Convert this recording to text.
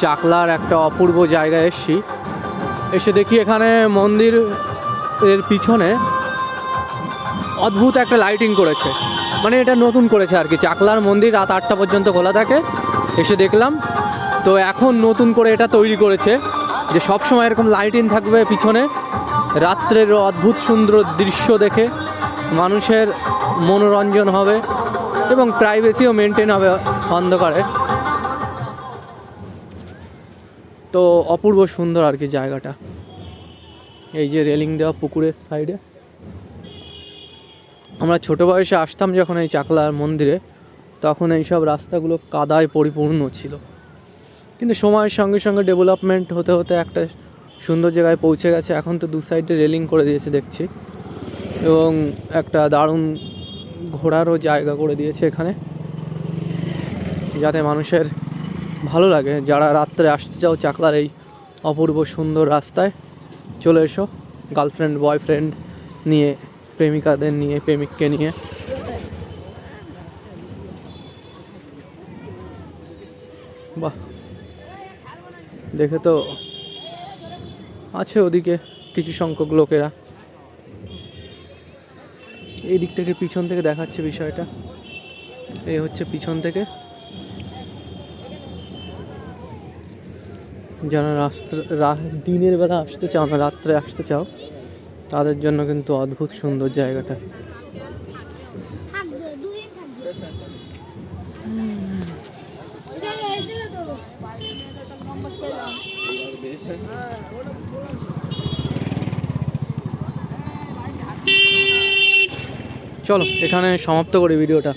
চাকলার একটা অপূর্ব জায়গায় এসছি। এসে দেখি এখানে মন্দির এর পিছনে অদ্ভুত একটা লাইটিং করেছে। মানে এটা নতুন করেছে আর কি। চাকলার মন্দির রাত আটটা পর্যন্ত খোলা থাকে। এসে দেখলাম, তো এখন নতুন করে এটা তৈরি করেছে যে সব সময় এরকম লাইটিং থাকবে পিছনে। রাত্রের অদ্ভুত সুন্দর দৃশ্য দেখে মানুষের মনোরঞ্জন হবে এবং প্রাইভেসিও মেনটেন হবে অন্ধকারে। তো অপূর্ব সুন্দর আর কি জায়গাটা। এই যে রেলিং দেওয়া পুকুরের সাইডে। আমরা ছোট বয়সে আসতাম যখন এই চাকলার মন্দিরে, তখন এইসব রাস্তাগুলো কাদায় পরিপূর্ণ ছিল। কিন্তু সময়ের সঙ্গে সঙ্গে ডেভেলপমেন্ট হতে হতে একটা সুন্দর জায়গায় পৌঁছে গেছে। এখন তো দু সাইডে রেলিং করে দিয়েছে দেখছি। এবং একটা দারুণ ঘোরারও জায়গা করে দিয়েছে এখানে। যাতে মানুষের ভালো লাগে। যারা রাত্রে আসতে চাও চাকলার এই অপূর্ব সুন্দর রাস্তায়, চলে এসো। গার্লফ্রেন্ড বয়ফ্রেন্ড নিয়ে, প্রেমিকাদের নিয়ে, প্রেমিককে নিয়ে। বাহ। দেখে তো আছে ওদিকে কিছু সংখ্যক লোকেরা। এই দিক থেকে পিছন থেকে দেখাচ্ছে বিষয়টা। এই হচ্ছে পিছন থেকে। যারা রাস্তা দিনের বেলা আসতে চাও না, রাত্রে আসতে চাও, তাদের জন্য কিন্তু অদ্ভুত সুন্দর জায়গাটা। চলো, এখানে সমাপ্ত করি ভিডিওটা।